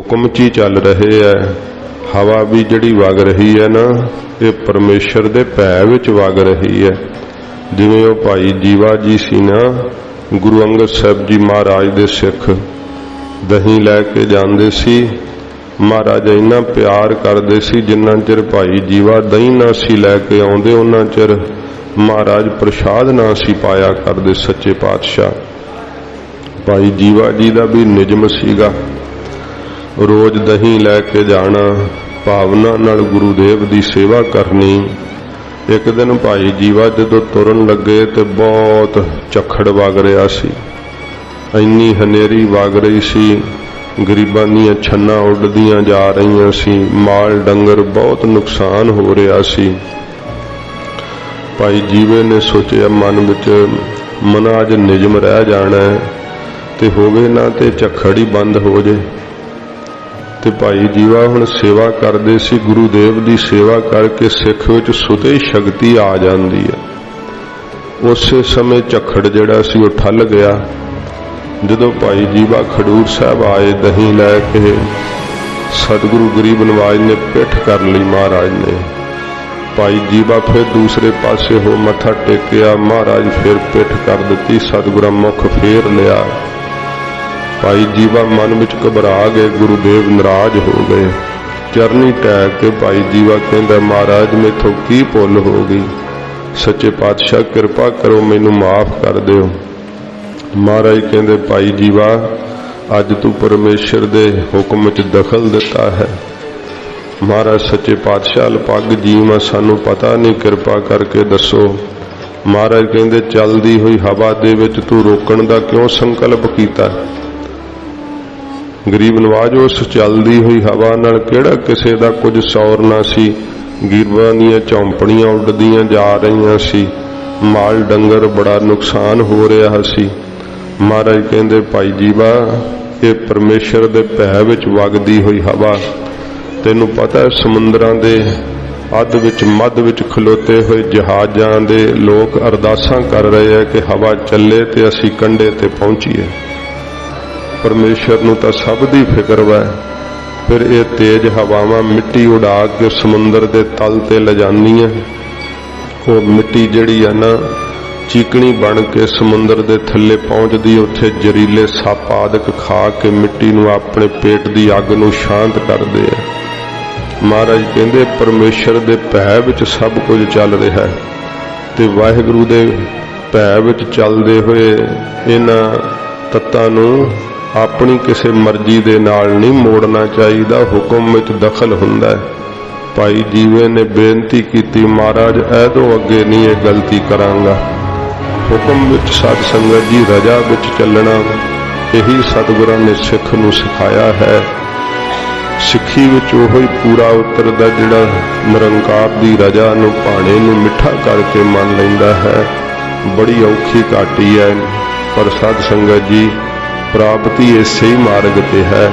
ਹੁਕਮ 'ਚ ਹੀ ਚੱਲ ਰਹੇ ਐ? ਹਵਾ ਵੀ ਜਿਹੜੀ ਵਗ ਰਹੀ ਹੈ ਨਾ, ਇਹ ਪਰਮੇਸ਼ਰ ਦੇ ਭੈ ਵਿੱਚ ਵਗ ਰਹੀ ਹੈ ਜਿਵੇਂ ਉਹ ਭਾਈ ਜੀਵਾ ਜੀ ਸੀ ਨਾ, ਗੁਰੂ ਅੰਗਦ ਸਾਹਿਬ ਜੀ ਮਹਾਰਾਜ ਦੇ ਸਿੱਖ। ਦਹੀਂ ਲੈ ਕੇ ਜਾਂਦੇ ਸੀ। ਮਹਾਰਾਜ ਇੰਨਾ ਪਿਆਰ ਕਰਦੇ ਸੀ, ਜਿੰਨਾ ਚਿਰ ਭਾਈ ਜੀਵਾ ਦਹੀਂ ਨਾ ਸੀ ਲੈ ਕੇ ਆਉਂਦੇ, ਉਹਨਾਂ ਚਿਰ ਮਹਾਰਾਜ ਪ੍ਰਸ਼ਾਦ ਨਾ ਸੀ ਪਾਇਆ ਕਰਦੇ ਸੱਚੇ ਪਾਤਸ਼ਾਹ। ਭਾਈ ਜੀਵਾ ਜੀ ਦਾ ਵੀ ਨਿਜਮ ਸੀਗਾ। ਰੋਜ਼ ਦਹੀਂ ਲੈ ਕੇ ਜਾਣਾ, ਭਾਵਨਾ ਨਾਲ ਗੁਰੂ ਦੇਵ ਦੀ ਸੇਵਾ ਕਰਨੀ। ਇੱਕ ਦਿਨ ਭਾਈ ਜੀਵਾ ਜਦੋਂ ਤੁਰਨ ਲੱਗੇ ਤੇ ਬਹੁਤ ਝੱਖੜ ਵਗ ਰਿਹਾ ਸੀ। ਇੰਨੀ ਹਨੇਰੀ ਵਗ ਰਹੀ ਸੀ, ਗਰੀਬਾਂ ਦੀਆਂ ਛੰਨਾਂ ਉੱਡਦੀਆਂ ਜਾ ਰਹੀਆਂ ਸੀ, ਮਾਲ ਡੰਗਰ ਬਹੁਤ ਨੁਕਸਾਨ ਹੋ ਰਿਹਾ ਸੀ। ਭਾਈ ਜੀਵੇ ਨੇ ਸੋਚਿਆ ਮਨ ਵਿੱਚ, ਮਨਾ ਅੱਜ ਨਿਜਮ ਰਹਿ ਜਾਣਾ ਹੈ ਤੇ ਹੋਵੇ ਨਾ ਤੇ ਝੱਖੜ ਹੀ ਬੰਦ ਹੋ ਜੇ। ਤੇ ਭਾਈ ਜੀਵਾ ਹੁਣ ਸੇਵਾ ਕਰਦੇ ਸੀ, ਗੁਰੂ ਦੇਵ ਦੀ ਸੇਵਾ ਕਰਕੇ ਸਿੱਖ ਵਿੱਚ ਸੁਤੇ ਸ਼ਕਤੀ ਆ ਜਾਂਦੀ ਹੈ। ਉਸੇ ਸਮੇਂ ਝੱਖੜ ਜਿਹੜਾ ਸੀ ਉਹ ਠੱਲ ਗਿਆ। ਜਦੋਂ ਭਾਈ ਜੀਵਾ ਖਡੂਰ ਸਾਹਿਬ ਆਏ, ਦਹੀਂ ਲੈ ਕੇ ਸਤਿਗੁਰੂ ਗਰੀਬ ਨਵਾਜ ਨੇ ਪਿੱਠ ਕਰ ਲਈ ਮਹਾਰਾਜ ਨੇ। ਭਾਈ ਜੀਵਾ ਫਿਰ ਦੂਸਰੇ ਪਾਸੇ ਹੋ ਮੱਥਾ ਟੇਕਿਆ, ਮਹਾਰਾਜ ਫਿਰ ਪਿੱਠ ਕਰ ਦਿੱਤੀ, ਸਤਿਗੁਰਾਂ ਮੁਖ ਫੇਰ ਲਿਆ। ਭਾਈ ਜੀਵਾ ਮਨ ਵਿੱਚ ਘਬਰਾ ਗਏ, ਗੁਰੂਦੇਵ ਨਾਰਾਜ਼ ਹੋ ਗਏ। ਚਰਨੀ ਟੈਕ ਕੇ ਭਾਈ ਜੀਵਾ ਕਹਿੰਦਾ, ਮਹਾਰਾਜ, ਮੇਥੋਂ ਕੀ ਭੁੱਲ ਹੋ ਗਈ? ਸੱਚੇ ਪਾਤਸ਼ਾਹ, ਕਿਰਪਾ ਕਰੋ, ਮੈਨੂੰ ਮਾਫ ਕਰ ਦਿਓ। ਮਹਾਰਾਜ ਕਹਿੰਦੇ, ਭਾਈ ਜੀਵਾ, ਅੱਜ ਤੂੰ ਪਰਮੇਸ਼ਰ ਦੇ ਹੁਕਮ ਵਿੱਚ ਦਖਲ ਦਿੱਤਾ ਹੈ। ਮਹਾਰਾਜ, ਸੱਚੇ ਪਾਤਸ਼ਾਹ ਲਪੱਗ ਜੀਵਾ ਸਾਨੂੰ ਪਤਾ ਨਹੀਂ, ਕਿਰਪਾ ਕਰਕੇ ਦੱਸੋ। ਮਹਾਰਾਜ ਕਹਿੰਦੇ, ਚੱਲਦੀ ਹੋਈ ਹਵਾ ਦੇ ਵਿੱਚ ਤੂੰ ਰੋਕਣ ਦਾ ਕਿਉਂ ਸੰਕਲਪ ਕੀਤਾ? ਗਰੀਬ ਨਵਾਜ ਉਸ ਚੱਲਦੀ ਹੋਈ ਹਵਾ ਨਾਲ ਕਿਹੜਾ ਕਿਸੇ ਦਾ ਕੁਝ ਸੌਰ ਨਾ ਸੀ। ਗਰੀਬਾਂ ਦੀਆਂ ਝੌਂਪੜੀਆਂ ਉੱਡਦੀਆਂ ਜਾ ਰਹੀਆਂ ਸੀ। ਮਾਲ ਡੰਗਰ ਬੜਾ ਨੁਕਸਾਨ ਹੋ ਰਿਹਾ ਸੀ। ਮਹਾਰਾਜ ਕਹਿੰਦੇ, ਭਾਈ ਜੀਵਾ, ਇਹ ਪਰਮੇਸ਼ਰ ਦੇ ਭੈ ਵਿੱਚ ਵਗਦੀ ਹੋਈ ਹਵਾ। ਤੈਨੂੰ ਪਤਾ ਹੈ, ਸਮੁੰਦਰਾਂ ਦੇ ਅੱਧ ਵਿੱਚ ਮੱਧ ਵਿੱਚ ਖਲੋਤੇ ਹੋਏ ਜਹਾਜ਼ਾਂ ਦੇ ਲੋਕ ਅਰਦਾਸਾਂ ਕਰ ਰਹੇ ਆ ਕਿ ਹਵਾ ਚੱਲੇ ਤੇ ਅਸੀਂ ਕੰਢੇ ਤੇ ਪਹੁੰਚੀਏ। ਪਰਮੇਸ਼ਰ ਨੂੰ ਤਾਂ ਸਭ ਦੀ ਫਿਕਰ ਵਾ। ਫਿਰ ਇਹ ਤੇਜ਼ ਹਵਾਵਾਂ ਮਿੱਟੀ ਉਡਾ ਕੇ ਸਮੁੰਦਰ ਦੇ ਤਲ ਤੇ ਲਿਜਾਂਦੀਆਂ ਉਹ ਮਿੱਟੀ ਜਿਹੜੀ ਆ ਨਾ, ਚੀਕਣੀ ਬਣ ਕੇ ਸਮੁੰਦਰ ਦੇ ਥੱਲੇ ਪਹੁੰਚਦੀ, ਉੱਥੇ ਜ਼ਰੀਲੇ ਸੱਪ ਆਦਿਕ ਖਾ ਕੇ ਮਿੱਟੀ ਨੂੰ ਆਪਣੇ ਪੇਟ ਦੀ ਅੱਗ ਨੂੰ ਸ਼ਾਂਤ ਕਰਦੇ ਆ। ਮਹਾਰਾਜ ਕਹਿੰਦੇ, ਪਰਮੇਸ਼ਰ ਦੇ ਭੈ ਵਿੱਚ ਸਭ ਕੁਝ ਚੱਲ ਰਿਹਾ ਹੈ। ਤੇ ਵਾਹਿਗੁਰੂ ਦੇ ਭੈ ਵਿੱਚ ਚੱਲਦੇ ਹੋਏ ਇਹਨਾਂ ਤੱਤਾਂ ਨੂੰ ਆਪਣੀ ਕਿਸੇ ਮਰਜ਼ੀ ਦੇ ਨਾਲ ਨਹੀਂ ਮੋੜਨਾ ਚਾਹੀਦਾ, ਹੁਕਮ ਵਿੱਚ ਦਖਲ ਹੁੰਦਾ ਹੈ। ਭਾਈ ਜੀਵੇ ਨੇ ਬੇਨਤੀ ਕੀਤੀ, ਮਹਾਰਾਜ ਐਦੋਂ ਅੱਗੇ ਨਹੀਂ ਇਹ ਗਲਤੀ ਕਰਾਂਗਾ। ਹੁਕਮ ਵਿੱਚ ਸਤ ਸੰਗਤ ਜੀ ਰਜਾ ਵਿੱਚ ਚੱਲਣਾ, ਇਹੀ ਸਤਿਗੁਰਾਂ ਨੇ ਸਿੱਖ ਨੂੰ ਸਿਖਾਇਆ ਹੈ। ਸਿੱਖੀ ਵਿੱਚ ਉਹ ਹੀ ਪੂਰਾ ਉਤਰਦਾ ਜਿਹੜਾ ਨਿਰੰਕਾਰ ਦੀ ਰਜਾ ਨੂੰ, ਭਾਣੇ ਨੂੰ ਮਿੱਠਾ ਕਰਕੇ ਮੰਨ ਲੈਂਦਾ ਹੈ। ਬੜੀ ਔਖੀ ਘਾਟੀ ਹੈ, ਪਰ ਸਤ ਸੰਗਤ ਜੀ ਪ੍ਰਾਪਤੀ ਇਸੇ ਹੀ ਮਾਰਗ ਤੇ ਹੈ।